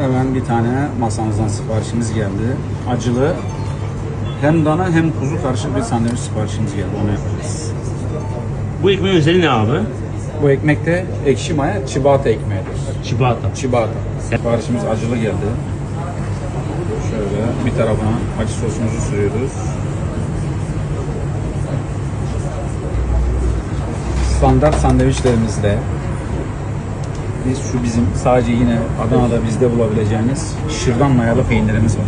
Hemen bir tane masamızdan siparişimiz geldi. Acılı hem dana hem kuzu karışık bir sandviç siparişimiz geldi. Onu yapacağız. Bu ekmeğin özelliği ne abi? Bu ekmekte ekşi maya çibalata ekmeğidir. Çikolata. Çibalata. Siparişimiz acılı geldi. Şöyle bir tarafına acı sosumuzu sürüyoruz. Standart sandviçlerimizde biz şu bizim sadece yine Adana'da bizde bulabileceğimiz şırdan mayalı peynirimiz var.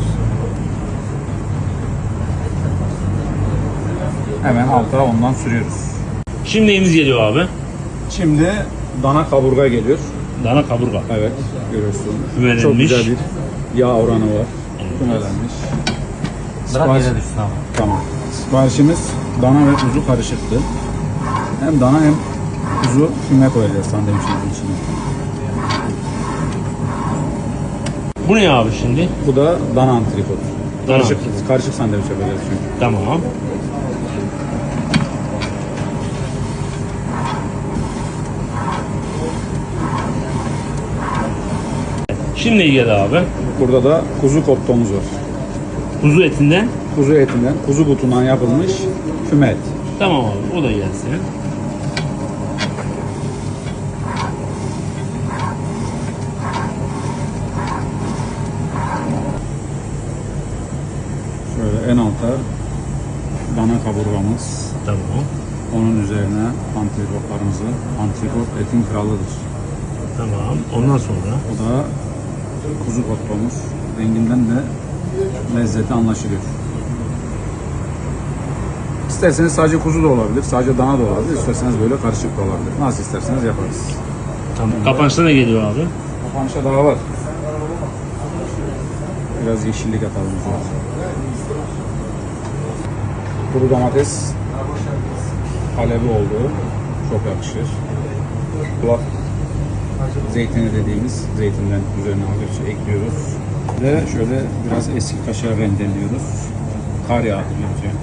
Hemen alta ondan sürüyoruz. Şimdi neyimiz geliyor abi? Şimdi dana kaburga geliyor. Dana kaburga. Evet, görüyorsun. Fümelenmiş. Çok güzel bir yağ oranı var. Fümelenmiş. Sipariş... Tamam. Siparişimiz dana ve kuzu karışıktı. Hem dana hem kuzu füme koyacağız sandviçimizin içine. Bu ne abi şimdi? Bu da dana antrikot. Dana Karışık, karışık sandviç yapacağız çünkü. Tamam. Şimdi ne geldi abi? Burada da kuzu kottomuz var. Kuzu etinden. Kuzu etinden, kuzu butundan yapılmış füme et. Tamam abi o da gelsin. Şöyle en alta dana kaburgamız. Tamam. Onun üzerine antrikotlarımızı. Antrikot etin kralıdır. Tamam. Ondan sonra O da kuzu kottomuz. Renginden de lezzeti anlaşılıyor. İsterseniz sadece kuzu da olabilir, sadece dana da olabilir, isterseniz böyle karışık da olabilir. Nasıl isterseniz yaparız. tamam. Kapanışta ne geliyor abi? Kapanışa daha var. Biraz yeşillik atalım. üzerine. Kuru domates alevi oldu. Çok yakışır. Kulak zeytini dediğimiz zeytinden üzerine hafifçe ekliyoruz. Ve şöyle biraz eski kaşar rendeliyoruz. Kar yağdırıyoruz yani.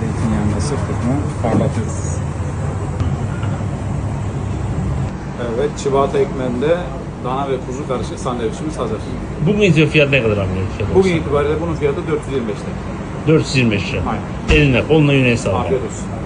Zeytinyağında sıktık mı parlatıyoruz. Evet, çikolata ekmeğinde dana ve kuzu karışık sandviçimiz hazır. Bugün itibariyle fiyat ne kadar abi? Fiyat Bugün itibariyle bunun fiyatı 425 lira. 425 lira. Aynen. Eline koluna yüreğine sağlık. Afiyet olsun.